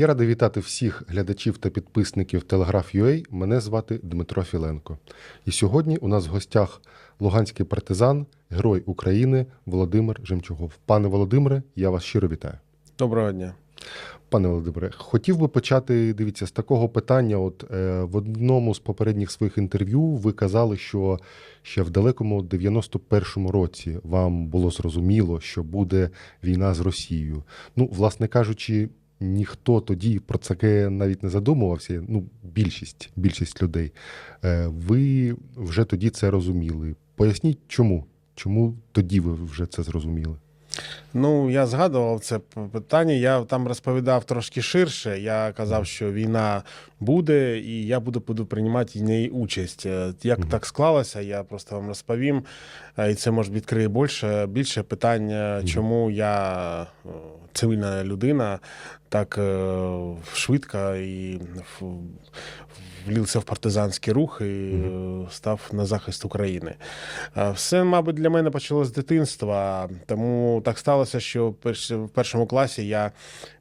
Я радий вітати всіх глядачів та підписників Телеграф.UA. Мене звати Дмитро Філенко. І сьогодні у нас в гостях луганський партизан, герой України Володимир Жемчугов. Пане Володимире, я вас щиро вітаю. Доброго дня. Пане Володимире, хотів би почати, дивіться, з такого питання. От е, в одному з попередніх своїх інтерв'ю ви казали, що ще в далекому 91-му році вам було зрозуміло, що буде війна з Росією. Ну, власне кажучи, ніхто тоді про це навіть не задумувався. Ну, більшість, більшість людей. Е, ви вже тоді це розуміли. Поясніть, чому? Чому тоді ви вже це зрозуміли? Ну, я згадував це питання. Я там розповідав трошки ширше. Я казав, що війна буде, і я буду, буду приймати в ній участь. Е, Як Мгм. так склалося, я просто вам розповім. Е, І це може відкриє більше, більше питання, Мгм. чому я е, цивільна людина так е, швидко і влівся в партизанський рух і е, став на захист України. Е, Все, мабуть, для мене почалося з дитинства, тому так сталося, що в першому класі я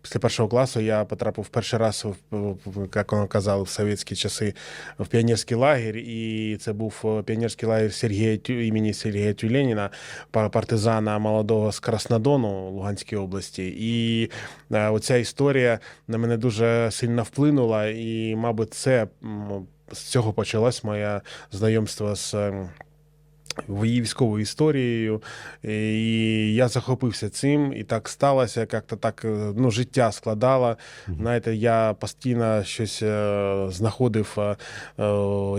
після першого класу я потрапив перший раз, в, як воно казали, в совєтські часи в піонерський лагерь, і це був е, піонерський лагерь Сергія імені Сергія Тюленіна, партизана молодого з Краснодону Луганської області. І е, оця історія на мене дуже сильно вплинула, і, мабуть, це з цього почалось моє знайомство з. Її військовою історією, і я захопився цим, і так сталося, як-то так е, ну, життя складало. Знаєте, я постійно щось е, знаходив, е,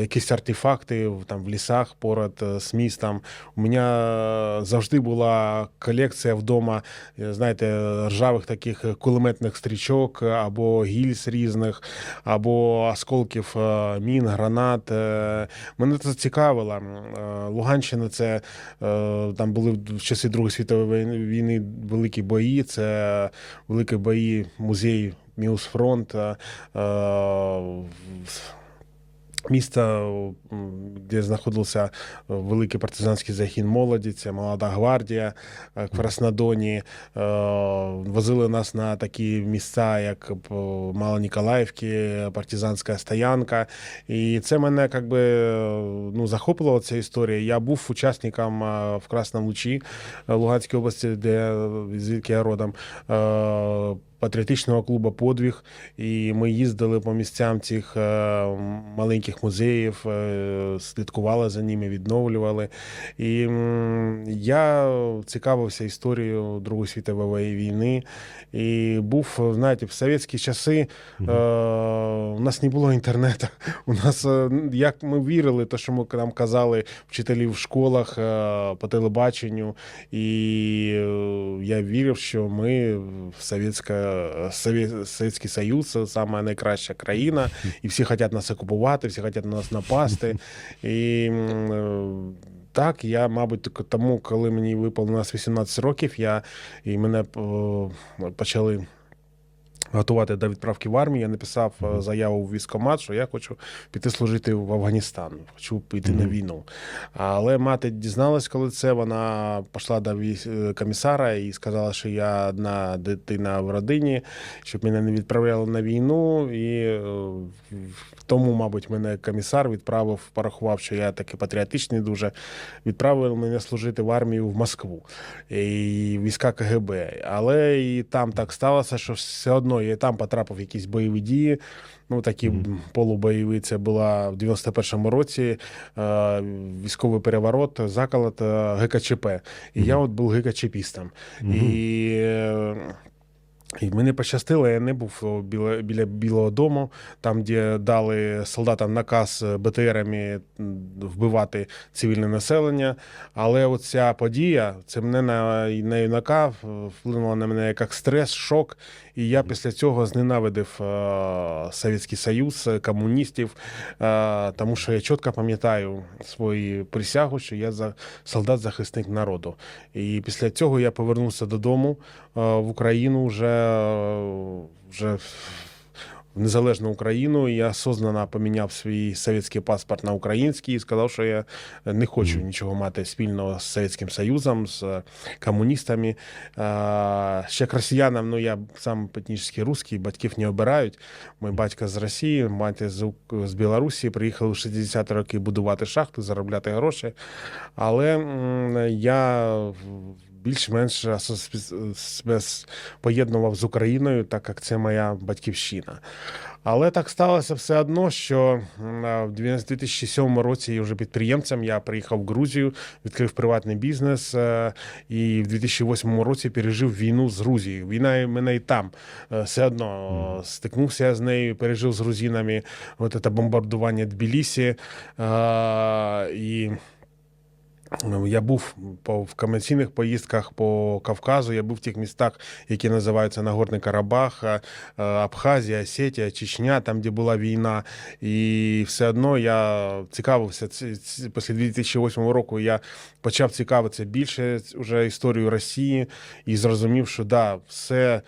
якісь артефакти там в лісах поряд з містом. У мене завжди була колекція вдома, знаєте, ржавих таких кулеметних стрічок або гільз різних, або осколків мін, гранат. Мене це цікавило. Е, Луганщина це е, там були в часи Другої світової війни- великі бої. Це великі бої, музей Міус Фронт. е, е, де знаходився великий партизанський загін молоді, це молода гвардія е, Краснодоні. Е, Возили нас на такі місця, як е, Малоніколаївки, партизанська стоянка. І це мене як би, е, ну, захопила ця історія. Я був учасником е, в Красному Лучі е, Луганської області, де е, звідки я родом. Патріотичного клубу Подвіг, і ми їздили по місцям цих е, маленьких музеїв, е, слідкували за ними, відновлювали. І я цікавився історією Другої світової війни. І був, знаєте, в совєтські часи е, у нас не було інтернету. У нас, як ми вірили, то, що ми нам казали вчителі в школах по телебаченню. І я вірив, що ми в Совєтська, Совє- Совєтський Союз саме найкраща країна, і всі хочуть нас окупувати, всі хочуть на нас напасти. І е, так, я, мабуть, тому, коли мені виповнилось 18 років, я і мене почали. Готувати до відправки в армію, я написав е, заяву в військкомат, що я хочу піти служити в Афганістан, хочу піти на війну. Але мати дізналась, коли це вона пішла до е, комісара і сказала, що я одна дитина в родині, щоб мене не відправляли на війну. І е, тому, мабуть, мене комісар відправив, порахував, що я такий патріотичний дуже. Відправив мене служити в армію в Москву і війська КГБ. Але і там так сталося, що все одно я і там потрапив в якісь бойові дії. Ну, такі Мгм. полубойові. Це була в 91-му році е, військовий переворот, заколот е, ГКЧП. І я от був ГКЧПістом. Мгм. І, е, і мені пощастило, я не був біля, біля Білого дому, там, де дали солдатам наказ е, БТРами вбивати цивільне населення. Але оця подія, це мене на, на юнака вплинуло на мене як стрес, шок. І я після цього зненавидив е, Совєтський Союз, е, комуністів, е, тому що я чітко пам'ятаю свою присягу, що я за солдат-захисник народу. І після цього я повернувся додому е, в Україну вже, вже в незалежну Україну. І я осознанно поміняв свій совєтський паспорт на український і сказав, що я не хочу нічого мати спільного з Совєтським Союзом, з е, комуністами. Ще к росіянам, ну я сам етнічний русський, батьків не обирають. Мій батько з Росії, мати з, з Білорусі, приїхали в 60-ті роки будувати шахти, заробляти гроші. Але я більш-менш себе поєднував з Україною, так як це моя батьківщина. Але так сталося все одно, що в 2007 році я вже підприємцем. Я приїхав в Грузію, відкрив приватний бізнес е, і в 2008 році пережив війну з Грузією. Війна мене і там е, все одно е, стикнувся я з нею, пережив з грузинами от це бомбардування Тбілісі. І Я був по в комерційних поїздках по Кавказу. Я був в тих містах, які називаються Нагорний Карабах, е, е, Абхазія, Осетія, Чечня, там, де була війна. І все одно я цікавився. Ці- ці- Після 2008 року я почав цікавитися більше вже історією Росії і зрозумів, що да, все.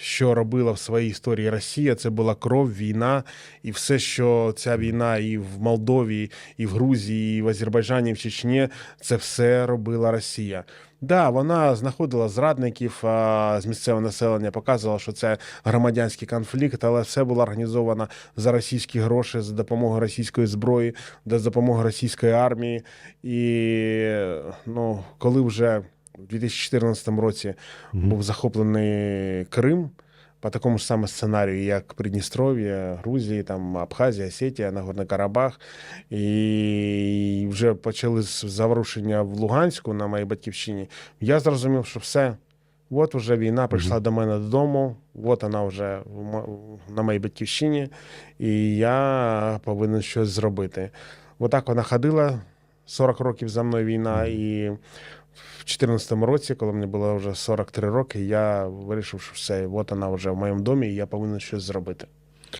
Що робила в своїй історії Росія, це була кров, війна, і все, що ця війна і в Молдові, і в Грузії, і в Азербайджані, і в Чечні, це все робила Росія. Да, вона знаходила зрадників а, з місцевого населення, показувала, що це громадянський конфлікт, але все було організовано за російські гроші, за допомогою російської зброї, за допомогою російської армії. І ну, коли вже в 2014 році Мгм. був захоплений Крим по такому ж самому сценарію, як Придністров'я, Грузія, там Абхазія, Осетія, Нагорний Карабах. І вже почали заворушення в Луганську на моїй батьківщині. Я зрозумів, що все. От вже війна прийшла до мене додому, от вона вже на моїй батьківщині, і я повинен щось зробити. Отак вона ходила 40 років за мною війна, і в 2014 році, коли мені було вже 43 роки, я вирішив, що все, от вона вже в моєму домі, і я повинен щось зробити.